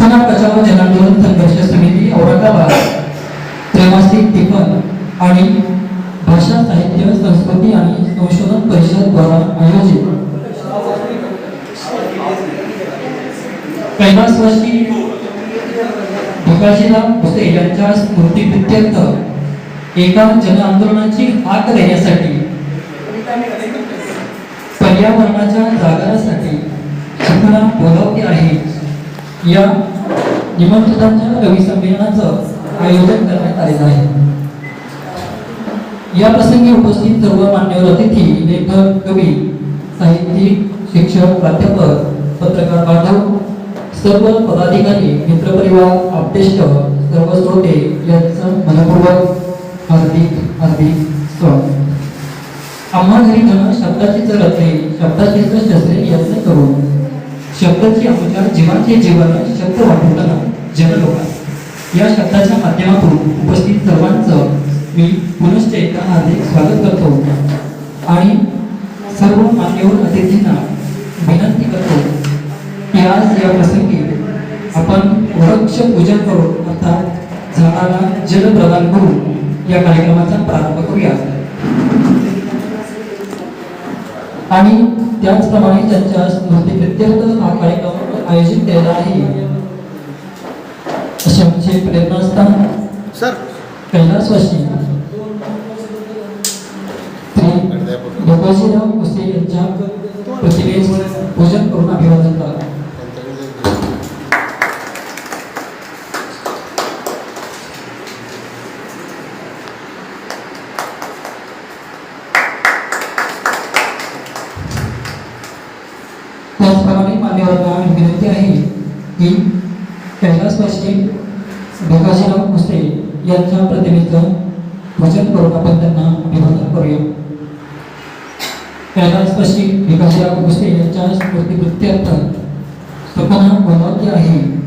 सूचना प्रचार जनांदोलन संघर्ष समिती औरंगाबाद त्रैमासिक टिपण आणि भाषा साहित्य संस्कृती आणि संशोधन परिषद द्वारा आयोजित. कैलास कैलासवासी भिकाजीराम भुसे यांच्या स्मृतीप्रित्यर्थ एका जन आंदोलनाची हाक देण्यासाठी पर्यावरणाच्या जागरणासाठी सूचना बोलावली आहे. या निमंत्रितांच्या कवी संमेलनाचं आयोजन करण्यात आलेलं आहे. या प्रसंगी उपस्थित सर्व मान्यवर अतिथी लेखक कवी साहित्यिक शिक्षक प्राध्यापक पत्रकार बांधव सर्व पदाधिकारी मित्रपरिवार आपतेष्ट सर्व श्रोते यांचं मनपूर्वक हार्दिक हार्दिक स्वागत. आम्हा घरी धन शब्दाची जर शब्दाची शस्त्रे यांचं करू शब्दाची आमच्या जीवाचे जीवन शब्द वाटवताना जनलोका या शब्दाच्या माध्यमातून उपस्थित सर्वांचं मी पुनश्च एकदा हार्दिक स्वागत करतो. आणि सर्व मान्यवर अतिथींना विनंती करतो की आज या प्रसंगी आपण वृक्ष पूजन करून अर्थात झाडाला जल प्रदान करून या कार्यक्रमाचा प्रारंभ करूया. आणि त्याचप्रमाणे त्यांच्या स्मृतीप्रित्यर्थ हा आयोजित केलेला आहे. असे आमचे प्रेरणास्थान सर. कैलासवासी गोपाजीराव कुसे यांच्या प्रतिमेस पूजन करून अभिवादन करा. त्याचप्रमाणे मान्यवरांना विनंती आहे की कैलासवासी भिकाजीराव मुस्ते यांच्या प्रतिमेचं पूजन करून आपण त्यांना अभिवादन करूया. कैलासवासी भिकाजीराव मुस्ते यांच्या स्मृतीप्रित्यर्थ स्वप्न बोलावली आहे.